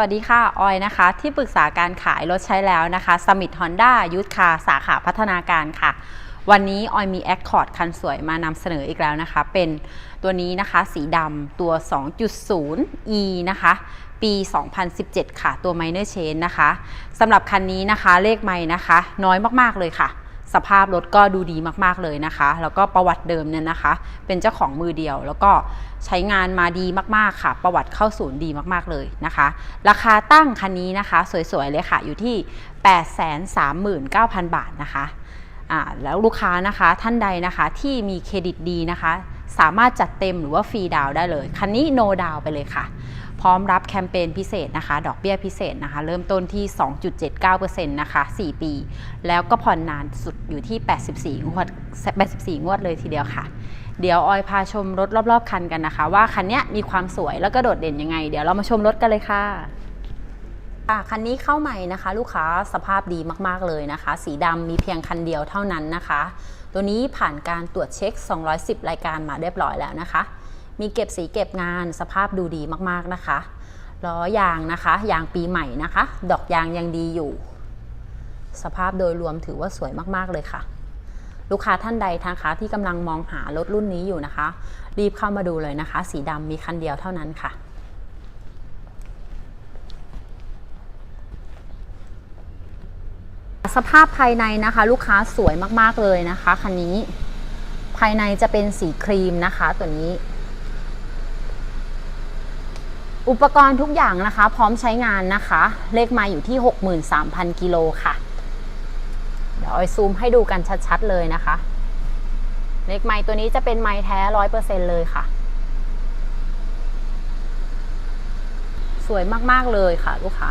วัสดีค่ะ ออยนะคะ ที่ปรึกษาการขายรถใช้แล้วนะคะสมิ t ฮอนด้ายุทธคาสาขาพัฒนาการค่ะ วันนี้ออยมี Accord คันสวยมานำเสนออีกแล้วนะคะ เป็นตัวนี้นะคะสีดำตัว 2.0 e นะคะ ปี 2017 ค่ะ ตัว Minor Change นะคะสำหรับคันนี้นะคะเลขไม้นะคะ น้อยมากๆเลยค่ะ สภาพรถก็ดูดีมากๆเลยนะคะ แล้วก็ประวัติเดิมเนี่ยนะคะ เป็นเจ้าของมือเดียว แล้วก็ใช้งานมาดีมากๆค่ะ ประวัติเข้าศูนย์ดีมากๆเลยนะคะ ราคาตั้งคันนี้นะคะ สวยๆเลยค่ะอยู่ที่ 839,000 บาทนะคะอ่าแล้วลูกค้านะคะท่านใดนะคะที่มีเครดิตดีนะคะ สามารถจัดเต็มหรือว่าฟรีดาวได้เลย คันนี้โนดาวไปเลยค่ะ พร้อมรับแคมเปญพิเศษนะคะ ดอกเบี้ยพิเศษนะคะ เริ่มต้นที่ 2.79%นะคะ 4 ปี แล้วก็ผ่อนนานสุดอยู่ที่ 84 งวด 84 งวดเลยทีเดียวค่ะ เดี๋ยวออยพาชมรถรอบๆ คันกันนะคะ ว่าคันนี้มีความสวยแล้วก็โดดเด่นยังไง เดี๋ยวเรามาชมรถกันเลยค่ะค่ะคันนี้เข้าใหม่นะคะ ลูกค้าสภาพดีมากๆเลยนะคะ สีดำมีเพียงคันเดียวเท่านั้นนะคะ ตัวนี้ผ่านการตรวจเช็ค 210 รายการมาเรียบร้อยแล้วนะคะ มีเก็บสีเก็บงานสภาพดูดีมากๆนะคะล้อยางนะคะยางปีใหม่นะคะ ดอกยางยังดีอยู่ สภาพโดยรวมถือว่าสวยมากๆเลยค่ะ ลูกค้าท่านใดนะคะที่กำลังมองหารถรุ่นนี้อยู่นะคะ รีบเข้ามาดูเลยนะคะ สีดำมีคันเดียวเท่านั้นค่ะสภาพภายในนะคะ ลูกค้าสวยมากๆเลยนะคะคันนี้ ภายในจะเป็นสีครีมนะคะ ตัวนี้ อุปกรณ์ทุกอย่างนะคะ พร้อมใช้งานนะคะ เลขไมาอยู่ที่ 63,000 กิโลค่ะ เดี๋ยวออยซูมให้ดูกันชัดๆเลยนะคะ เลขไม้ตัวนี้จะเป็นไม้แท้ร้อยเปอร์เซ็นเลยค่ะ สวยมากๆเลยค่ะลูกค้า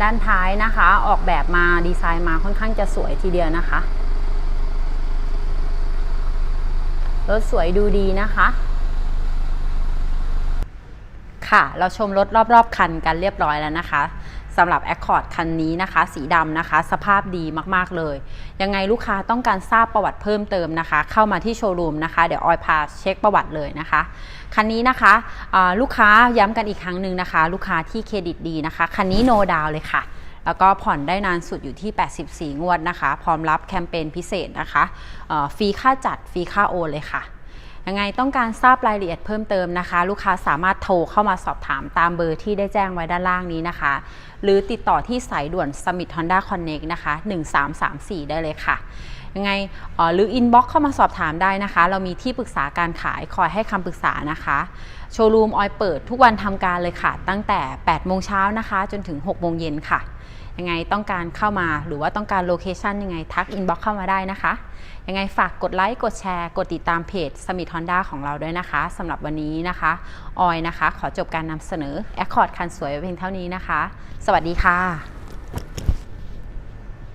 ด้านท้ายนะคะ ออกแบบมาดีไซน์มาค่อนข้างจะสวยทีเดียวนะคะ รถสวยดูดีนะคะ ค่ะ เราชมรถรอบๆ คันกันเรียบร้อยแล้วนะคะสำหรับ Accord คันนี้นะคะ สีดำนะคะ สภาพดีมากๆเลย ยังไงลูกค้าต้องการทราบประวัติเพิ่มเติมนะคะ เข้ามาที่โชว์รูมนะคะ เดี๋ยวออยพาเช็คประวัติเลยนะคะ คันนี้นะคะะลูกค้าย้ำกันอีกครั้งหนึ่งนะคะ ลูกค้าที่เครดิตดีนะคะ คันนี้โนดาวเลยค่ะ แล้วก็ผ่อนได้นานสุดอยู่ที่ 84 งวดนะคะ พร้อมรับแคมเปญพิเศษนะคะฟรีค่าจัดฟรีค่าโอนเลยค่ะยังไงต้องการทราบรายละเอียดเพิ่มเติมนะคะ ลูกค้าสามารถโทรเข้ามาสอบถามตามเบอร์ที่ได้แจ้งไว้ด้านล่างนี้นะคะ หรือติดต่อที่สายด่วน Summit Honda Connect นะคะ 1334 ได้เลยค่ะ ยังไงหรืออินบ็อกเข้ามาสอบถามได้นะคะ เรามีที่ปรึกษาการขายคอยให้คำปรึกษานะคะ โชว์รูมออยเปิดทุกวันทำการเลยค่ะ ตั้งแต่ 8 โมงเช้านะคะ จนถึง 6 โมงเย็นค่ะ ยังไงต้องการเข้ามาหรือว่าต้องการโลเคชันยังไงทักอินบ็อกเข้ามาได้นะคะ ยังไงฝากกดไลค์ กดแชร์ กดติดตามเพจสมิธฮอนด้าของเราด้วยนะคะสำหรับวันนี้นะคะออยนะคะ ขอจบการนำเสนอ Accord คันสวยไว้เพียงเท่านี้นะคะ สวัสดีค่ะ